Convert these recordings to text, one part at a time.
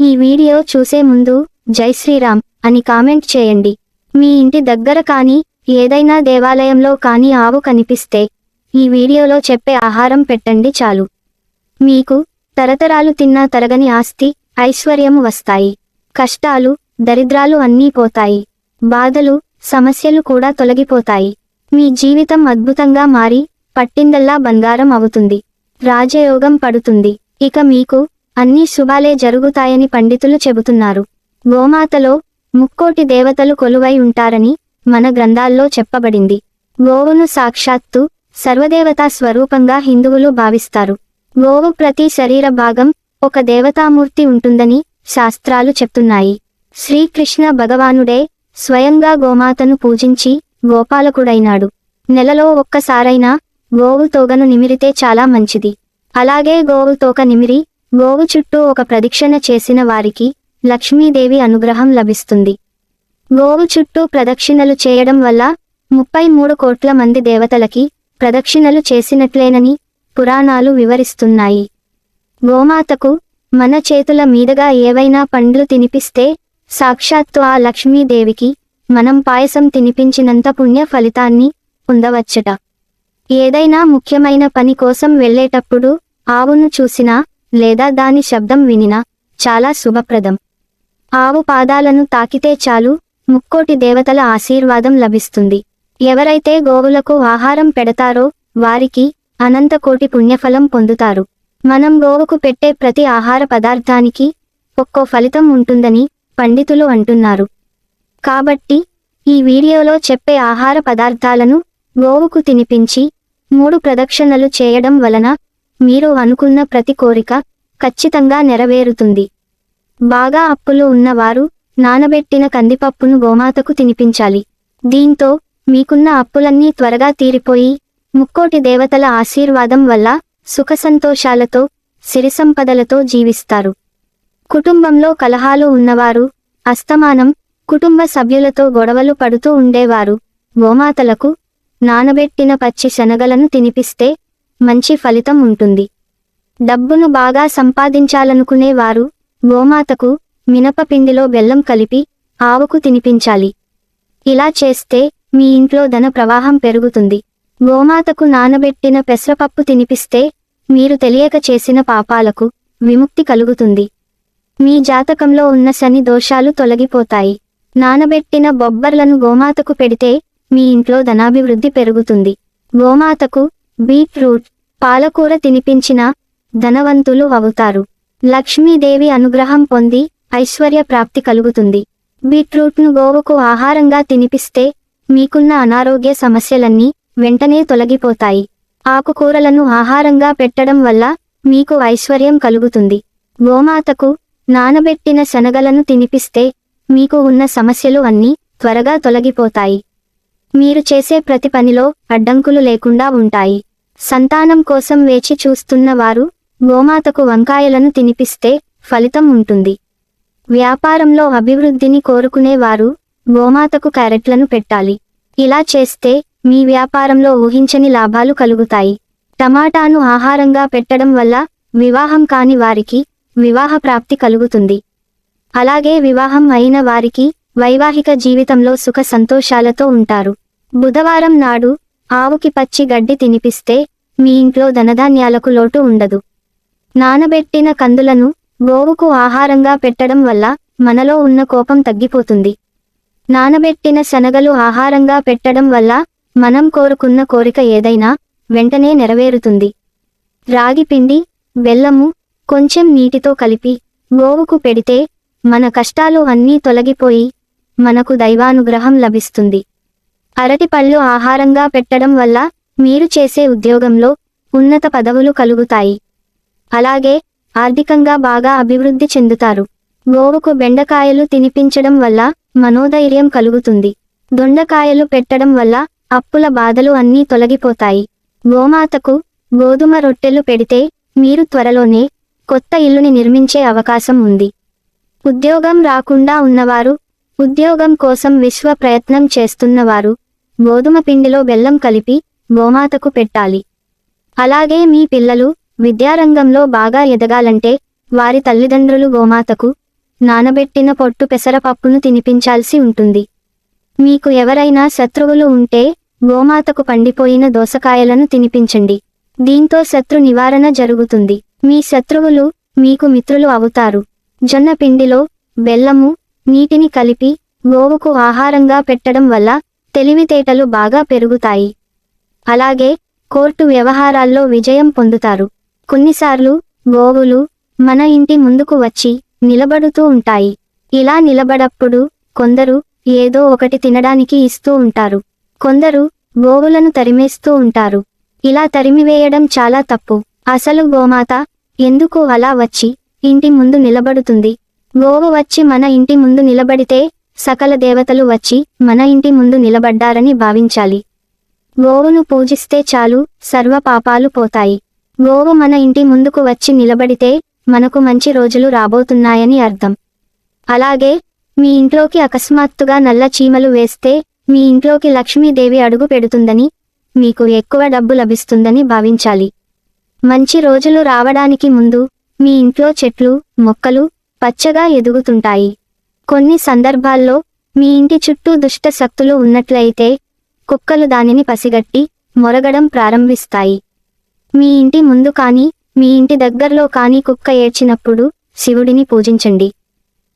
ఈ వీడియో చూసే ముందు జై శ్రీరామ్ అని కామెంట్ చేయండి. మీ ఇంటి దగ్గర కానీ ఏదైనా దేవాలయంలో కానీ ఆవు కనిపిస్తే ఈ వీడియోలో చెప్పే ఆహారం పెట్టండి చాలు. మీకు తరతరాలు తిన్నా తరగని ఆస్తి ఐశ్వర్యము వస్తాయి. కష్టాలు దరిద్రాలు అన్నీ పోతాయి. బాధలు సమస్యలు కూడా తొలగిపోతాయి. మీ జీవితం అద్భుతంగా మారి పట్టిందల్లా బంగారం అవుతుంది. రాజయోగం పడుతుంది. ఇక మీకు అన్ని శుభాలే జరుగుతాయని పండితులు చెబుతున్నారు. గోమాతలో ముక్కోటి దేవతలు కొలువై ఉంటారని మన గ్రంథాల్లో చెప్పబడింది. గోవును సాక్షాత్తు సర్వదేవతా స్వరూపంగా హిందువులు భావిస్తారు. గోవు ప్రతి శరీర భాగం ఒక దేవతామూర్తి ఉంటుందని శాస్త్రాలు చెప్తున్నాయి. శ్రీకృష్ణ భగవానుడే స్వయంగా గోమాతను పూజించి గోపాలకుడైనాడు. నెలలో ఒక్కసారైనా గోవు తోగను నిమిరితే చాలా మంచిది. అలాగే గోవు తోక నిమిరి గోవు చుట్టూ ఒక ప్రదక్షిణ చేసిన వారికి లక్ష్మీదేవి అనుగ్రహం లభిస్తుంది. గోవు చుట్టూ ప్రదక్షిణలు చేయడం వల్ల ముప్పై మూడు కోట్ల మంది దేవతలకి ప్రదక్షిణలు చేసినట్లేనని పురాణాలు వివరిస్తున్నాయి. గోమాతకు మన చేతుల మీదుగా ఏవైనా పండ్లు తినిపిస్తే సాక్షాత్తు ఆ లక్ష్మీదేవికి మనం పాయసం తినిపించినంత పుణ్య ఫలితాన్ని పొందవచ్చట. ఏదైనా ముఖ్యమైన పని కోసం వెళ్ళేటప్పుడు ఆవును చూసినా లేదా దాని శబ్దం వినినా చాలా శుభప్రదం. ఆవు పాదాలను తాకితే చాలు ముక్కోటి దేవతల ఆశీర్వాదం లభిస్తుంది. ఎవరైతే గోవులకు ఆహారం పెడతారో వారికి అనంతకోటి పుణ్యఫలం పొందుతారు. మనం గోవుకు పెట్టే ప్రతి ఆహార పదార్థానికి ఒక్కో ఫలితం ఉంటుందని పండితులు అంటున్నారు. కాబట్టి ఈ వీడియోలో చెప్పే ఆహార పదార్థాలను గోవుకు తినిపించి మూడు ప్రదక్షిణలు చేయడం వలన మీరు అనుకున్న ప్రతి కోరిక ఖచ్చితంగా నెరవేరుతుంది. బాగా అప్పులు ఉన్నవారు నానబెట్టిన కందిపప్పును గోమాతకు తినిపించాలి. దీంతో మీకున్న అప్పులన్నీ త్వరగా తీరిపోయి ముక్కోటి దేవతల ఆశీర్వాదం వల్ల సుఖసంతోషాలతో సిరిసంపదలతో జీవిస్తారు. కుటుంబంలో కలహాలు ఉన్నవారు అస్తమానం కుటుంబ సభ్యులతో గొడవలు పడుతూ ఉండేవారు. గోమాతలకు నానబెట్టిన పచ్చి శనగలను తినిపిస్తే మంచి ఫలితం ఉంటుంది. డబ్బును బాగా సంపాదించాలనుకునేవారు గోమాతకు మినపపిండిలో బెల్లం కలిపి ఆవుకు తినిపించాలి. ఇలా చేస్తే మీ ఇంట్లో ధన ప్రవాహం పెరుగుతుంది. గోమాతకు నానబెట్టిన పెసరపప్పు తినిపిస్తే మీరు తెలియక చేసిన పాపాలకు విముక్తి కలుగుతుంది. మీ జాతకంలో ఉన్న శని దోషాలు తొలగిపోతాయి. నానబెట్టిన బొబ్బర్లను గోమాతకు పెడితే మీ ఇంట్లో ధనాభివృద్ధి పెరుగుతుంది. గోమాతకు బీట్రూట్ పాలకూర తినిపించిన ధనవంతులు అవుతారు. లక్ష్మీదేవి అనుగ్రహం పొంది ఐశ్వర్య ప్రాప్తి కలుగుతుంది. బీట్రూట్ను గోవుకు ఆహారంగా తినిపిస్తే మీకున్న అనారోగ్య సమస్యలన్నీ వెంటనే తొలగిపోతాయి. ఆకుకూరలను ఆహారంగా పెట్టడం వల్ల మీకు ఐశ్వర్యం కలుగుతుంది. గోమాతకు నానబెట్టిన శనగలను తినిపిస్తే మీకు ఉన్న సమస్యలు అన్నీ త్వరగా తొలగిపోతాయి. మీరు చేసే ప్రతి పనిలో అడ్డంకులు లేకుండా ఉంటాయి. సంతానం కోసం వేచి చూస్తున్న వారు గోమాతకు వంకాయలను తినిపిస్తే ఫలితం ఉంటుంది. వ్యాపారంలో అభివృద్ధిని కోరుకునేవారు గోమాతకు క్యారెట్లను పెట్టాలి. ఇలా చేస్తే మీ వ్యాపారంలో ఊహించని లాభాలు కలుగుతాయి. టమాటాను ఆహారంగా పెట్టడం వల్ల వివాహం కాని వారికి వివాహ ప్రాప్తి కలుగుతుంది. అలాగే వివాహం అయిన వారికి వైవాహిక జీవితంలో సుఖ సంతోషాలతో ఉంటారు. బుధవారం నాడు ఆవుకి పచ్చి గడ్డి తినిపిస్తే మీ ఇంట్లో ధనధాన్యాలకు లోటు ఉండదు. నానబెట్టిన కందులను గోవుకు ఆహారంగా పెట్టడం వల్ల మనలో ఉన్న కోపం తగ్గిపోతుంది. నానబెట్టిన శనగలు ఆహారంగా పెట్టడం వల్ల మనం కోరుకున్న కోరిక ఏదైనా వెంటనే నెరవేరుతుంది. రాగి పిండి బెల్లము కొంచెం నీటితో కలిపి గోవుకు పెడితే మన కష్టాలు అన్నీ తొలగిపోయి మనకు దైవానుగ్రహం లభిస్తుంది. అరటిపళ్ళు ఆహారంగా పెట్టడం వల్ల మీరు చేసే ఉద్యోగంలో ఉన్నత పదవులు కలుగుతాయి. అలాగే ఆర్థికంగా బాగా అభివృద్ధి చెందుతారు. గోవుకు బెండకాయలు తినిపించడం వల్ల మనోధైర్యం కలుగుతుంది. దొండకాయలు పెట్టడం వల్ల అప్పుల బాధలు అన్నీ తొలగిపోతాయి. గోమాతకు గోధుమ రొట్టెలు పెడితే మీరు త్వరలోనే కొత్త ఇల్లుని నిర్మించే అవకాశం ఉంది. ఉద్యోగం రాకుండా ఉన్నవారు ఉద్యోగం కోసం విశ్వ ప్రయత్నం చేస్తున్నవారు గోధుమ పిండిలో బెల్లం కలిపి గోమాతకు పెట్టాలి. అలాగే మీ పిల్లలు విద్యారంగంలో బాగా ఎదగాలంటే వారి తల్లిదండ్రులు గోమాతకు నానబెట్టిన పొట్టు పెసరపప్పును తినిపించాల్సి ఉంటుంది. మీకు ఎవరైనా శత్రువులు ఉంటే గోమాతకు పండిపోయిన దోసకాయలను తినిపించండి. దీంతో శత్రు నివారణ జరుగుతుంది. మీ శత్రువులు మీకు మిత్రులు అవుతారు. జొన్న పిండిలో బెల్లము నీటిని కలిపి గోవుకు ఆహారంగా పెట్టడం వల్ల తెలివితేటలు బాగా పెరుగుతాయి. అలాగే కోర్టు వ్యవహారాల్లో విజయం పొందుతారు. కొన్నిసార్లు గోవులు మన ఇంటి ముందుకు వచ్చి నిలబడుతూ ఉంటాయి. ఇలా నిలబడప్పుడు కొందరు ఏదో ఒకటి తినడానికి ఇస్తూ ఉంటారు. కొందరు గోవులను తరిమేస్తూ ఉంటారు. ఇలా తరిమివేయడం చాలా తప్పు. అసలు గోమాత ఎందుకు అలా వచ్చి ఇంటి ముందు నిలబడుతుంది? గోవు వచ్చి మన ఇంటి ముందు నిలబడితే సకల దేవతలు వచ్చి మన ఇంటి ముందు నిలబడ్డారని భావించాలి. గోవును పూజిస్తే చాలు సర్వ పాపాలు పోతాయి. గోవు మన ఇంటి ముందుకు వచ్చి నిలబడితే మనకు మంచి రోజులు రాబోతున్నాయని అర్థం. అలాగే మీ ఇంట్లోకి అకస్మాత్తుగా నల్ల చీమలు వేస్తే మీ ఇంట్లోకి లక్ష్మీదేవి అడుగు పెడుతుందని మీకు ఎక్కువ డబ్బు లభిస్తుందని భావించాలి. మంచి రోజులు రావడానికి ముందు మీ ఇంట్లో చెట్లు మొక్కలు పచ్చగా ఎదుగుతుంటాయి. కొన్ని సందర్భాల్లో మీ ఇంటి చుట్టూ దుష్ట శక్తులు ఉన్నట్లయితే కుక్కలు దానిని పసిగట్టి మొరగడం ప్రారంభిస్తాయి. మీ ఇంటి ముందు కానీ మీ ఇంటి దగ్గరలో కానీ కుక్క ఏడ్చినప్పుడు శివుడిని పూజించండి.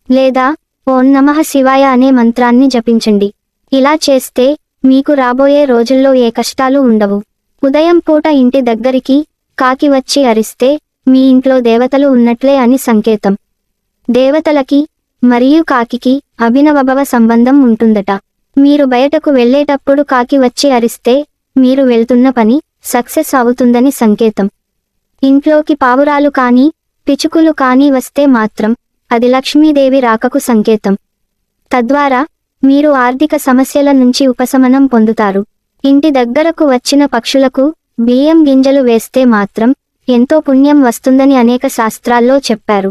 లేదా ఓం నమః శివాయ అనే మంత్రాన్ని జపించండి. ఇలా చేస్తే మీకు రాబోయే రోజుల్లో ఏ కష్టాలు ఉండవు. ఉదయం పూట ఇంటి దగ్గరికి కాకి వచ్చి అరిస్తే మీ ఇంట్లో దేవతలు ఉన్నట్లే అని సంకేతం. దేవతలకి మరియు కాకికి అభినవభవ సంబంధం ఉంటుందట. మీరు బయటకు వెళ్ళేటప్పుడు కాకి వచ్చి అరిస్తే మీరు వెళ్తున్న పని సక్సెస్ అవుతుందని సంకేతం. ఇంట్లోకి పావురాలు కానీ పిచుకులు కానీ వస్తే మాత్రం అది లక్ష్మీదేవి రాకకు సంకేతం. తద్వారా మీరు ఆర్థిక సమస్యల నుంచి ఉపశమనం పొందుతారు. ఇంటి దగ్గరకు వచ్చిన పక్షులకు బియ్యం గింజలు వేస్తే మాత్రం ఎంతో పుణ్యం వస్తుందని అనేక శాస్త్రాల్లో చెప్పారు.